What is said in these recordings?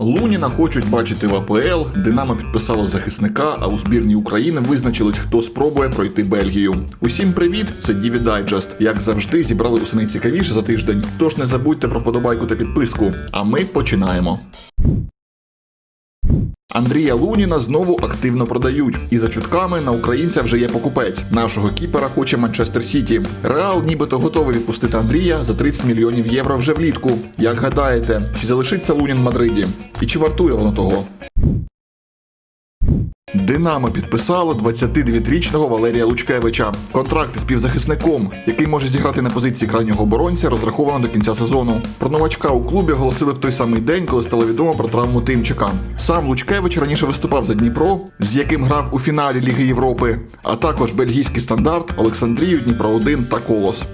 Луніна хочуть бачити в АПЛ, Динамо підписало захисника, а у збірній України визначились, хто спробує пройти Бельгію. Усім привіт! Це Діві Дайджест. Як завжди, зібрали усе найцікавіше за тиждень. Тож не забудьте про вподобайку та підписку. А ми починаємо. Андрія Луніна знову активно продають, і за чутками на українця вже є покупець. Нашого кіпера хоче Манчестер Сіті. Реал нібито готовий відпустити Андрія за 30 мільйонів євро вже влітку. Як гадаєте, чи залишиться Лунін в Мадриді? І чи вартує воно того? Динамо підписало 29-річного Валерія Лучкевича. Контракт із співзахисником, який може зіграти на позиції крайнього оборонця, розраховано до кінця сезону. Про новачка у клубі оголосили в той самий день, коли стало відомо про травму Тимчика. Сам Лучкевич раніше виступав за Дніпро, з яким грав у фіналі Ліги Європи, а також бельгійський стандарт, Олександрію, Дніпро 1 та Колос.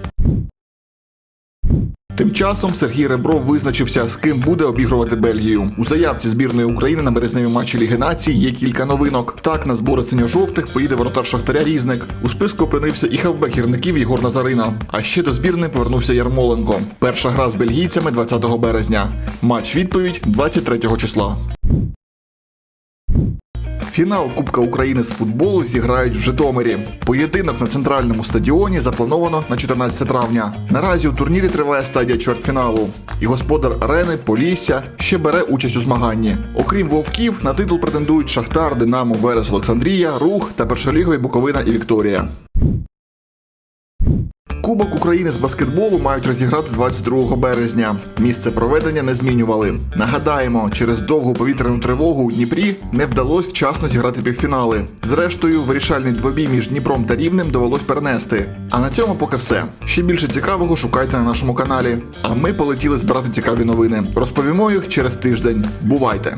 Тим часом Сергій Ребров визначився, з ким буде обігрувати Бельгію. У заявці збірної України на березневі матчі Ліги Нації є кілька новинок. Так на збори синьо-жовтих поїде воротар Шахтаря Різник. У списку опинився і хавбек гірників Єгор Назарина. А ще до збірної повернувся Ярмоленко. Перша гра з бельгійцями 20 березня. Матч відповідь 23 числа. Фінал Кубка України з футболу зіграють в Житомирі. Поєдинок на центральному стадіоні заплановано на 14 травня. Наразі у турнірі триває стадія чвертьфіналу. І господар арени Полісся ще бере участь у змаганні. Окрім вовків, на титул претендують Шахтар, Динамо, Верес, Олександрія, Рух та першолігові Буковина і Вікторія. Кубок України з баскетболу мають розіграти 22 березня. Місце проведення не змінювали. Нагадаємо, через довгу повітряну тривогу у Дніпрі не вдалося вчасно зіграти півфінали. Зрештою, вирішальний двобій між Дніпром та Рівнем довелось перенести. А на цьому поки все. Ще більше цікавого шукайте на нашому каналі. А ми полетіли збирати цікаві новини. Розповімо їх через тиждень. Бувайте!